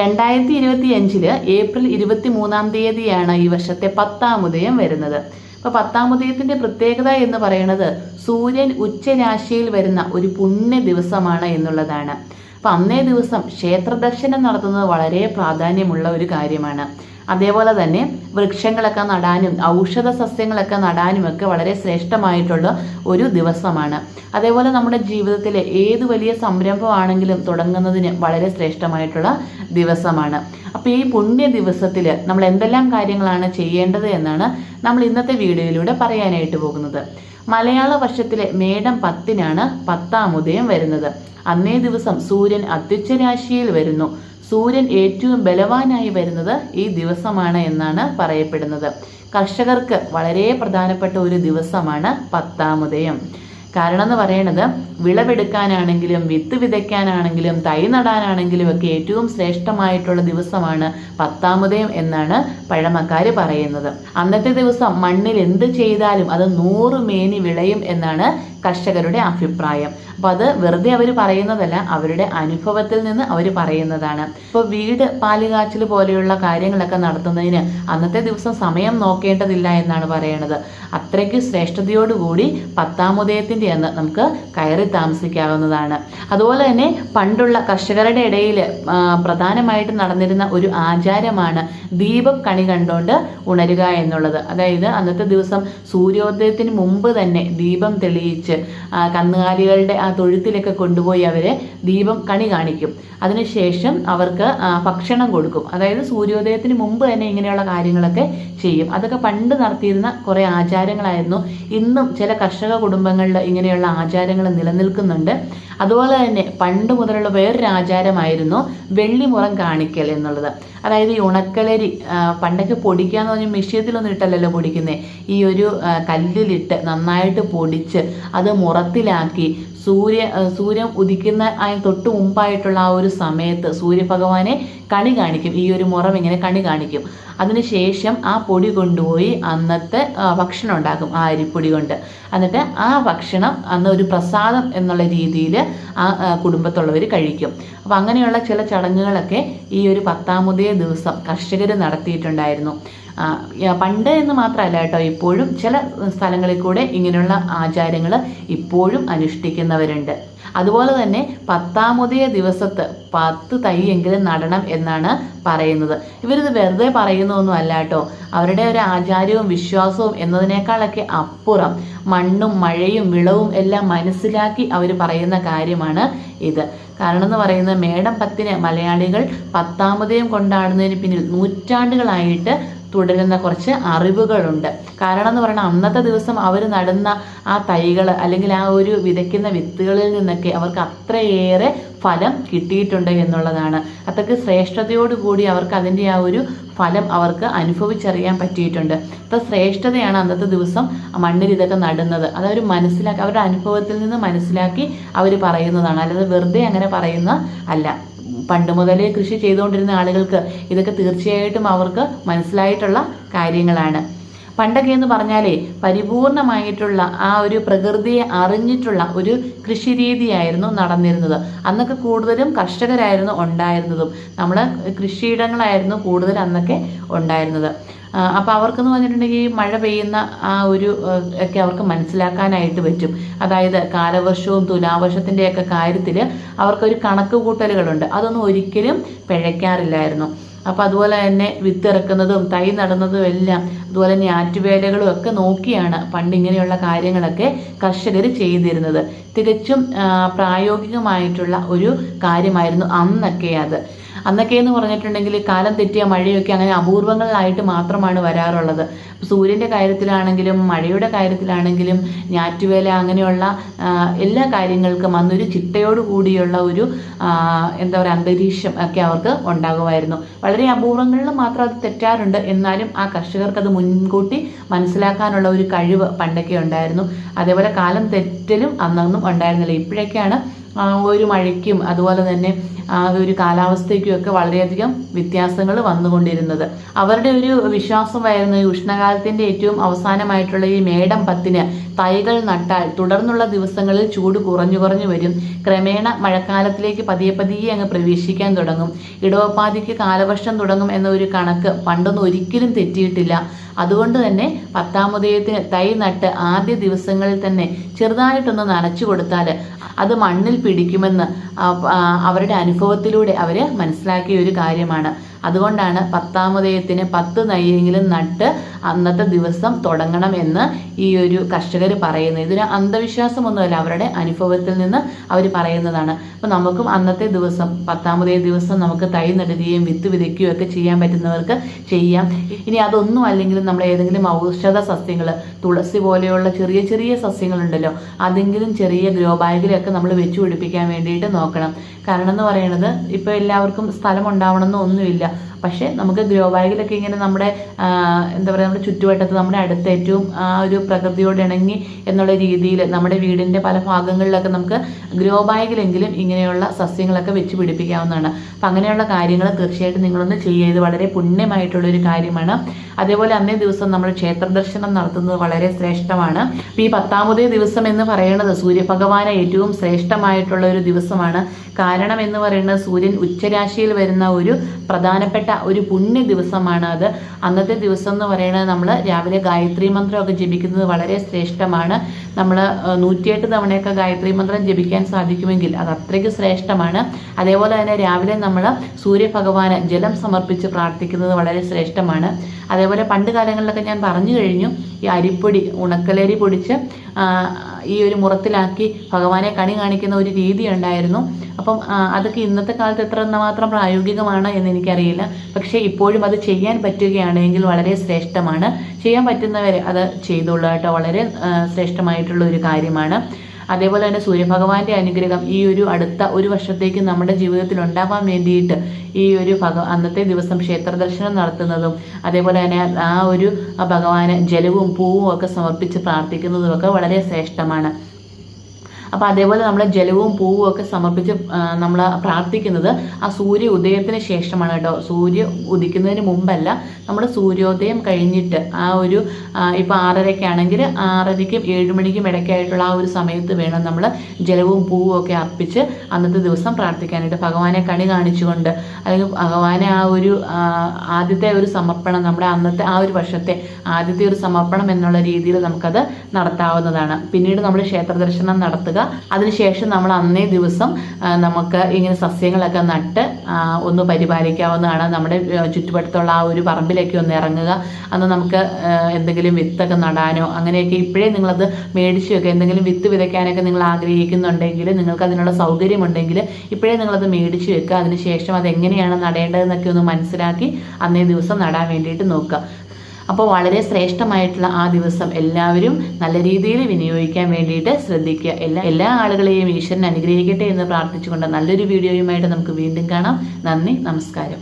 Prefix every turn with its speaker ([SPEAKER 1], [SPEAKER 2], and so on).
[SPEAKER 1] രണ്ടായിരത്തി ഇരുപത്തി അഞ്ചിൽ ഏപ്രിൽ ഇരുപത്തി മൂന്നാം തീയതിയാണ് ഈ വർഷത്തെ പത്താം ഉദയം വരുന്നത്. അപ്പൊ പത്താം ഉദയത്തിന്റെ പ്രത്യേകത എന്ന് പറയുന്നത് സൂര്യൻ ഉച്ചരാശിയിൽ വരുന്ന ഒരു പുണ്യ ദിവസമാണ് എന്നുള്ളതാണ്. അപ്പൊ അന്നേ ദിവസം ക്ഷേത്ര ദർശനം നടത്തുന്നത് വളരെ പ്രാധാന്യമുള്ള ഒരു കാര്യമാണ്. അതേപോലെ തന്നെ വൃക്ഷങ്ങളൊക്കെ നടാനും ഔഷധ സസ്യങ്ങളൊക്കെ നടാനും ഒക്കെ വളരെ ശ്രേഷ്ഠമായിട്ടുള്ള ഒരു ദിവസമാണ്. അതേപോലെ നമ്മുടെ ജീവിതത്തിലെ ഏത് വലിയ സംരംഭമാണെങ്കിലും തുടങ്ങുന്നതിന് വളരെ ശ്രേഷ്ഠമായിട്ടുള്ള ദിവസമാണ്. അപ്പോൾ ഈ പുണ്യ ദിവസത്തിൽ നമ്മൾ എന്തെല്ലാം കാര്യങ്ങളാണ് ചെയ്യേണ്ടത് എന്നാണ് നമ്മൾ ഇന്നത്തെ വീഡിയോയിലൂടെ പറയാനായിട്ട് പോകുന്നത്. മലയാള വർഷത്തിലെ മേടം പത്തിനാണ് പത്താം ഉദയം വരുന്നത്. അന്നേ ദിവസം സൂര്യൻ അത്യുച്ച രാശിയിൽ വരുന്നു. സൂര്യൻ ഏറ്റവും ബലവാനായി വരുന്നത് ഈ ദിവസമാണ് എന്നാണ് പറയപ്പെടുന്നത്. കർഷകർക്ക് വളരെ പ്രധാനപ്പെട്ട ഒരു ദിവസമാണ് പത്താമുദയം കാരണം എന്ന് പറയുന്നത് വിളവെടുക്കാനാണെങ്കിലും വിത്ത് വിതയ്ക്കാനാണെങ്കിലും തൈ നടാനാണെങ്കിലും ഒക്കെ ഏറ്റവും ശ്രേഷ്ഠമായിട്ടുള്ള ദിവസമാണ് പത്താമുദയം എന്നാണ് പഴമക്കാർ പറയുന്നത്. അന്നത്തെ ദിവസം മണ്ണിൽ എന്ത് ചെയ്താലും അത് നൂറ് മേനി വിളയും എന്നാണ് കർഷകരുടെ അഭിപ്രായം. അപ്പോൾ അത് വെറുതെ അവർ പറയുന്നതല്ല അവരുടെ അനുഭവത്തിൽ നിന്ന് അവർ പറയുന്നതാണ്. ഇപ്പോൾ വീട് പാലുകാച്ചിൽ പോലെയുള്ള കാര്യങ്ങളൊക്കെ നടത്തുന്നതിന് അന്നത്തെ ദിവസം സമയം നോക്കേണ്ടതില്ല എന്നാണ് പറയുന്നത് അത്രയ്ക്ക് ശ്രേഷ്ഠതയോടുകൂടി പത്താമുദയത്തിന്റെ അന്ന് നമുക്ക് കയറി താമസിക്കാവുന്നതാണ്. അതുപോലെ തന്നെ പണ്ടുള്ള കർഷകരുടെ ഇടയിൽ പ്രധാനമായിട്ട് നടന്നിരുന്ന ഒരു ആചാരമാണ് ദീപം കണി കണ്ടുകൊണ്ട് ഉണരുക എന്നുള്ളത്. അതായത് അന്നത്തെ ദിവസം സൂര്യോദയത്തിന് മുമ്പ് തന്നെ ദീപം തെളിയിച്ച് കന്നുകാലികളുടെ ആ തൊഴുത്തിലൊക്കെ കൊണ്ടുപോയി അവരെ ദീപം കണി കാണിക്കും. അതിനുശേഷം അവർക്ക് ഭക്ഷണം കൊടുക്കും. അതായത് സൂര്യോദയത്തിന് മുമ്പ് തന്നെ ഇങ്ങനെയുള്ള കാര്യങ്ങളൊക്കെ ചെയ്യും. അതൊക്കെ പണ്ട് നടത്തിയിരുന്ന കുറേ ആചാരങ്ങളായിരുന്നു. ഇന്നും ചില കർഷക കുടുംബങ്ങളിൽ ഇങ്ങനെയുള്ള ആചാരങ്ങൾ നിലനിൽക്കുന്നുണ്ട്. അതുപോലെ തന്നെ പണ്ട് മുതലുള്ള വേറൊരു ആചാരമായിരുന്നു വെള്ളിമുറം കാണിക്കൽ എന്നുള്ളത്. അതായത് ഈ ഉണക്കലരി പണ്ടൊക്കെ പൊടിക്കുക എന്ന് പറഞ്ഞാൽ മിഷ്യത്തിലൊന്നും ഇട്ടല്ലല്ലോ പൊടിക്കുന്നത് ഈ ഒരു കല്ലിലിട്ട് നന്നായിട്ട് പൊടിച്ച് അത് മുറത്തിലാക്കി സൂര്യ സൂര്യൻ ഉദിക്കുന്ന അതിന് തൊട്ട് മുമ്പായിട്ടുള്ള ആ ഒരു സമയത്ത് സൂര്യഭഗവാനെ കണി കാണിക്കും. ഈ ഒരു മുറം ഇങ്ങനെ കണി കാണിക്കും. അതിനുശേഷം ആ പൊടി കൊണ്ടുപോയി അന്നത്തെ ഭക്ഷണം ഉണ്ടാക്കും ആ അരിപ്പൊടി കൊണ്ട്. എന്നിട്ട് ആ ഭക്ഷണം അന്ന് ഒരു പ്രസാദം എന്നുള്ള രീതിയിൽ ആ കുടുംബത്തുള്ളവർ കഴിക്കും. അപ്പം അങ്ങനെയുള്ള ചില ചടങ്ങുകളൊക്കെ ഈ ഒരു പത്താമതേ ദിവസം കർഷകർ നടത്തിയിട്ടുണ്ടായിരുന്നു. പണ്ട് എന്ന് മാത്രമല്ല കേട്ടോ ഇപ്പോഴും ചില സ്ഥലങ്ങളിൽ കൂടെ ഇങ്ങനെയുള്ള ആചാരങ്ങൾ ഇപ്പോഴും അനുഷ്ഠിക്കുന്നവരുണ്ട്. അതുപോലെ തന്നെ പത്താമതേ ദിവസത്ത് പത്ത് തൈയെങ്കിലും നടണം എന്നാണ് പറയുന്നത്. ഇവരിത് വെറുതെ പറയുന്നൊന്നും അല്ല കേട്ടോ. അവരുടെ ഒരു ആചാരവും വിശ്വാസവും എന്നതിനേക്കാളൊക്കെ അപ്പുറം മണ്ണും മഴയും വിളവും എല്ലാം മനസ്സിലാക്കി അവർ പറയുന്ന കാര്യമാണ് ഇത്. കാരണം എന്ന് പറയുന്നത് മേടം പത്തിന് മലയാളികൾ പത്താമതയും കൊണ്ടാടുന്നതിന് പിന്നിൽ നൂറ്റാണ്ടുകളായിട്ട് തുടരുന്ന കുറച്ച് അറിവുകളുണ്ട്. കാരണം എന്ന് പറയുന്നത് അന്നത്തെ ദിവസം അവർ നടന്ന ആ തൈകൾ അല്ലെങ്കിൽ ആ ഒരു വിതയ്ക്കുന്ന വിത്തുകളിൽ നിന്നൊക്കെ അവർക്ക് അത്രയേറെ ഫലം കിട്ടിയിട്ടുണ്ട് എന്നുള്ളതാണ്. അത്രയ്ക്ക് ശ്രേഷ്ഠതയോടുകൂടി അവർക്ക് അതിന്റെ ആ ഒരു ഫലം അവർക്ക് അനുഭവിച്ചറിയാൻ പറ്റിയിട്ടുണ്ട്. അത്ര ശ്രേഷ്ഠതയാണ് അന്നത്തെ ദിവസം മണ്ണിൽ ഇതൊക്കെ നടുന്നത്. അതവർ മനസ്സിലാക്കി അവരുടെ അനുഭവത്തിൽ നിന്ന് മനസ്സിലാക്കി അവർ പറയുന്നതാണ്. അല്ലാതെ വെറുതെ അങ്ങനെ പറയുന്ന അല്ല. പണ്ട് മുതലേ കൃഷി ചെയ്തുകൊണ്ടിരുന്ന ആളുകൾക്ക് ഇതൊക്കെ തീർച്ചയായിട്ടും അവർക്ക് മനസ്സിലായിട്ടുള്ള കാര്യങ്ങളാണ്. പണ്ടൊക്കെ എന്ന് പറഞ്ഞാലേ പരിപൂർണമായിട്ടുള്ള ആ ഒരു പ്രകൃതിയെ അറിഞ്ഞിട്ടുള്ള ഒരു കൃഷി രീതിയായിരുന്നു നടന്നിരുന്നത്. അന്നൊക്കെ കൂടുതലും കർഷകരായിരുന്നു ഉണ്ടായിരുന്നതും. നമ്മൾ കൃഷിയിടങ്ങളായിരുന്നു കൂടുതൽ അന്നൊക്കെ ഉണ്ടായിരുന്നത്. അപ്പോൾ അവർക്കെന്ന് പറഞ്ഞിട്ടുണ്ടെങ്കിൽ മഴ പെയ്യുന്ന ആ ഒരു ഒക്കെ അവർക്ക് മനസ്സിലാക്കാനായിട്ട് പറ്റും. അതായത് കാലവർഷവും തുലാവർഷത്തിന്റെയൊക്കെ കാര്യത്തിൽ അവർക്കൊരു കണക്ക് കൂട്ടലുകളുണ്ട്. അതൊന്നും ഒരിക്കലും പിഴയ്ക്കാറില്ലായിരുന്നു. അപ്പോൾ അതുപോലെ തന്നെ വിത്തിറക്കുന്നതും തൈ നടുന്നതും എല്ലാം അതുപോലെ തന്നെ ആറ്റുവേലകളും ഒക്കെ നോക്കിയാണ് പണ്ട് ഇങ്ങനെയുള്ള കാര്യങ്ങളൊക്കെ കർഷകർ ചെയ്തിരുന്നത്. തികച്ചും പ്രായോഗികമായിട്ടുള്ള ഒരു കാര്യമായിരുന്നു അന്നൊക്കെ അത്. അന്നൊക്കെ എന്ന് പറഞ്ഞിട്ടുണ്ടെങ്കിൽ കാലം തെറ്റിയ മഴയൊക്കെ അങ്ങനെ അപൂർവങ്ങളിലായിട്ട് മാത്രമാണ് വരാറുള്ളത്. സൂര്യന്റെ കാര്യത്തിലാണെങ്കിലും മഴയുടെ കാര്യത്തിലാണെങ്കിലും ഞാറ്റുവേല അങ്ങനെയുള്ള എല്ലാ കാര്യങ്ങൾക്കും അന്നൊരു ചിട്ടയോട് കൂടിയുള്ള ഒരു എന്താ പറയുക അന്തരീക്ഷം ഒക്കെ അവർക്ക് ഉണ്ടാകുമായിരുന്നു. വളരെ അപൂർവങ്ങളിൽ മാത്രം അത് തെറ്റാറുണ്ട്. എന്നാലും ആ കർഷകർക്ക് അത് മുൻകൂട്ടി മനസ്സിലാക്കാനുള്ള ഒരു കഴിവ് പണ്ടൊക്കെ ഉണ്ടായിരുന്നു. അതേപോലെ കാലം തെറ്റലും അന്നൊന്നും ഉണ്ടായിരുന്നില്ല. ഇപ്പോഴൊക്കെയാണ് ഒരു മഴയ്ക്കും അതുപോലെ തന്നെ ഒരു കാലാവസ്ഥയ്ക്കും ഒക്കെ വളരെയധികം വ്യത്യാസങ്ങൾ വന്നുകൊണ്ടിരുന്നത്. അവരുടെ ഒരു വിശ്വാസമായിരുന്നു ഈ ഉഷ്ണകാലത്തിന്റെ ഏറ്റവും അവസാനമായിട്ടുള്ള ഈ മേടം പത്തിന് തൈകൾ നട്ടാൽ തുടർന്നുള്ള ദിവസങ്ങളിൽ ചൂട് കുറഞ്ഞു കുറഞ്ഞു വരും. ക്രമേണ മഴക്കാലത്തിലേക്ക് പതിയെ പതിയെ അങ്ങ് പ്രവേശിക്കാൻ തുടങ്ങും. ഇടവപ്പാതിക്ക് കാലവർഷം തുടങ്ങും എന്ന ഒരു കണക്ക് പണ്ടൊന്നും ഒരിക്കലും തെറ്റിയിട്ടില്ല. അതുകൊണ്ട് തന്നെ പത്താമുദയത്തിന് തൈ നട്ട് ആദ്യ ദിവസങ്ങളിൽ തന്നെ ചെറുതായിട്ടൊന്ന് നനച്ചു കൊടുത്താൽ അത് മണ്ണിൽ പിടിക്കുമെന്ന് അവരുടെ അനുഭവത്തിലൂടെ അവർ മനസ്സിലാക്കിയ ഒരു കാര്യമാണ്. അതുകൊണ്ടാണ് പത്താമുദയത്തിന് പത്ത് നൈയെങ്കിലും നട്ട് അന്നത്തെ ദിവസം തുടങ്ങണം എന്ന് ഈ ഒരു കർഷകർ പറയുന്നത്. ഇതൊരു അന്ധവിശ്വാസമൊന്നുമല്ല അവരുടെ അനുഭവത്തിൽ നിന്ന് അവർ പറയുന്നതാണ്. അപ്പോൾ നമുക്കും അന്നത്തെ ദിവസം പത്താമതേ ദിവസം നമുക്ക് തൈ നടുകയും വിത്ത് വിതയ്ക്കുകയും ഒക്കെ ചെയ്യാൻ പറ്റുന്നവർക്ക് ചെയ്യാം. ഇനി അതൊന്നും അല്ലെങ്കിലും നമ്മൾ ഏതെങ്കിലും ഔഷധ സസ്യങ്ങൾ തുളസി പോലെയുള്ള ചെറിയ ചെറിയ സസ്യങ്ങളുണ്ടല്ലോ അതെങ്കിലും ചെറിയ ഗ്രോ ബാഗിലൊക്കെ നമ്മൾ വെച്ചു പിടിപ്പിക്കാൻ വേണ്ടിയിട്ട് നോക്കണം. കാരണം എന്ന് പറയുന്നത് ഇപ്പോൾ എല്ലാവർക്കും സ്ഥലം ഉണ്ടാവണമെന്നോ ഒന്നുമില്ല പക്ഷേ നമുക്ക് ഗ്രോ ബാഗിലൊക്കെ ഇങ്ങനെ നമ്മുടെ എന്താ പറയുക നമ്മുടെ ചുറ്റുവട്ടത്ത് നമ്മുടെ അടുത്ത് ഏറ്റവും ആ ഒരു പ്രകൃതിയോട് ഇണങ്ങി എന്നുള്ള രീതിയിൽ നമ്മുടെ വീടിന്റെ പല ഭാഗങ്ങളിലൊക്കെ നമുക്ക് ഗ്രോ ബാഗിലെങ്കിലും ഇങ്ങനെയുള്ള സസ്യങ്ങളൊക്കെ വെച്ച് പിടിപ്പിക്കാവുന്നതാണ്. അപ്പം അങ്ങനെയുള്ള കാര്യങ്ങൾ തീർച്ചയായിട്ടും നിങ്ങളൊന്ന് ചെയ്യുക. ഇത് വളരെ പുണ്യമായിട്ടുള്ളൊരു കാര്യമാണ്. അതേപോലെ അന്നേ ദിവസം നമ്മൾ ക്ഷേത്ര ദർശനം നടത്തുന്നത് വളരെ ശ്രേഷ്ഠമാണ്. ഈ പത്താമതേ ദിവസം എന്ന് പറയുന്നത് സൂര്യഭഗവാന് ഏറ്റവും ശ്രേഷ്ഠമായിട്ടുള്ള ഒരു ദിവസമാണ്. കാരണം എന്ന് പറയുന്നത് സൂര്യൻ ഉച്ചരാശിയിൽ വരുന്ന ഒരു പ്രധാനപ്പെട്ട ഒരു പുണ്യ ദിവസമാണ് അത്. അന്നത്തെ ദിവസം എന്ന് പറയുന്നത് നമ്മൾ രാവിലെ ഗായത്രി മന്ത്രമൊക്കെ ജപിക്കുന്നത് വളരെ ശ്രേഷ്ഠമാണ്. നമ്മൾ നൂറ്റിയെട്ട് തവണയൊക്കെ ഗായത്രി മന്ത്രം ജപിക്കാൻ സാധിക്കുമെങ്കിൽ അത് അത്രയ്ക്ക് ശ്രേഷ്ഠമാണ്. അതേപോലെ തന്നെ രാവിലെ നമ്മൾ സൂര്യഭഗവാന് ജലം സമർപ്പിച്ച് പ്രാർത്ഥിക്കുന്നത് വളരെ ശ്രേഷ്ഠമാണ്. അതേപോലെ പണ്ട് കാലങ്ങളിലൊക്കെ ഞാൻ പറഞ്ഞു കഴിഞ്ഞു ഈ അരിപ്പൊടി ഉണക്കലരി പൊടിച്ച് ഈ ഒരു മുറത്തിലാക്കി ഭഗവാനെ കണി കാണിക്കുന്ന ഒരു രീതി ഉണ്ടായിരുന്നു. അപ്പം അതൊക്കെ ഇന്നത്തെ കാലത്ത് എത്ര മാത്രം പ്രായോഗികമാണ് എന്ന് എനിക്കറിയില്ല. പക്ഷേ ഇപ്പോഴും അത് ചെയ്യാൻ പറ്റുകയാണെങ്കിൽ വളരെ ശ്രേഷ്ഠമാണ്. ചെയ്യാൻ പറ്റുന്നവരെ അത് ചെയ്തോളൂ കേട്ടോ. വളരെ ശ്രേഷ്ഠമായിട്ടുള്ള ഒരു കാര്യമാണ്. അതേപോലെ തന്നെ സൂര്യഭഗവാന്റെ അനുഗ്രഹം ഈ ഒരു അടുത്ത ഒരു വർഷത്തേക്ക് നമ്മുടെ ജീവിതത്തിൽ ഉണ്ടാവാൻ വേണ്ടിയിട്ട് ഈ ഒരു ഭഗ അന്നത്തെ ദിവസം ക്ഷേത്ര ദർശനം നടത്തുന്നതും അതേപോലെ തന്നെ ആ ഒരു ഭഗവാന് ജലവും പൂവും ഒക്കെ സമർപ്പിച്ച് പ്രാർത്ഥിക്കുന്നതും ഒക്കെ വളരെ ശ്രേഷ്ഠമാണ്. അപ്പോൾ അതേപോലെ നമ്മൾ ജലവും പൂവും ഒക്കെ സമർപ്പിച്ച് നമ്മൾ പ്രാർത്ഥിക്കുന്നത് ആ സൂര്യ ഉദയത്തിന് ശേഷമാണ് കേട്ടോ. സൂര്യ ഉദിക്കുന്നതിന് മുമ്പല്ല നമ്മൾ സൂര്യോദയം കഴിഞ്ഞിട്ട് ആ ഒരു ഇപ്പോൾ ആറരയ്ക്കാണെങ്കിൽ ആറരയ്ക്കും ഏഴ് മണിക്കും ഇടയ്ക്കായിട്ടുള്ള ആ ഒരു സമയത്ത് വേണം നമ്മൾ ജലവും പൂവും ഒക്കെ അർപ്പിച്ച് അന്നത്തെ ദിവസം പ്രാർത്ഥിക്കാനായിട്ട്. ഭഗവാനെ കണി കാണിച്ചുകൊണ്ട് അല്ലെങ്കിൽ ഭഗവാനെ ആ ഒരു ആദ്യത്തെ ഒരു സമർപ്പണം നമ്മുടെ അന്നത്തെ ആ ഒരു വർഷത്തെ ആദ്യത്തെ ഒരു സമർപ്പണം എന്നുള്ള രീതിയിൽ നമുക്കത് നടത്താവുന്നതാണ്. പിന്നീട് നമ്മൾ ക്ഷേത്ര ദർശനം നടത്തുക അതിനുശേഷം നമ്മൾ അന്നേ ദിവസം നമുക്ക് ഇങ്ങനെ സസ്യങ്ങളൊക്കെ നട്ട് ഒന്ന് പരിപാലിക്കാവുന്നതാണ് നമ്മുടെ ചുറ്റുപാടത്തുള്ള ആ ഒരു പറമ്പിലേക്ക് ഒന്ന് ഇറങ്ങുക. അന്ന് നമുക്ക് എന്തെങ്കിലും വിത്തൊക്കെ നടാനോ അങ്ങനെയൊക്കെ ഇപ്പോഴേ നിങ്ങളത് മേടിച്ചു വെക്കുക. എന്തെങ്കിലും വിത്ത് വിതയ്ക്കാനൊക്കെ നിങ്ങൾ ആഗ്രഹിക്കുന്നുണ്ടെങ്കിൽ നിങ്ങൾക്ക് അതിനുള്ള സൗകര്യമുണ്ടെങ്കിൽ ഇപ്പോഴേ നിങ്ങളത് മേടിച്ചു വെക്കുക. അതിനുശേഷം അത് എങ്ങനെയാണ് നടേണ്ടതെന്നൊക്കെ ഒന്ന് മനസ്സിലാക്കി അന്നേ ദിവസം നടാൻ വേണ്ടിയിട്ട് നോക്കുക. അപ്പോൾ വളരെ ശ്രേഷ്ഠമായിട്ടുള്ള ആ ദിവസം എല്ലാവരും നല്ല രീതിയിൽ വിനിയോഗിക്കാൻ വേണ്ടിയിട്ട് ശ്രദ്ധിക്കുക. എല്ലാ എല്ലാ ആളുകളെയും ഈശ്വരൻ അനുഗ്രഹിക്കട്ടെ എന്ന് പ്രാർത്ഥിച്ചുകൊണ്ട് നല്ലൊരു വീഡിയോയുമായിട്ട് നമുക്ക് വീണ്ടും കാണാം. നന്ദി നമസ്കാരം.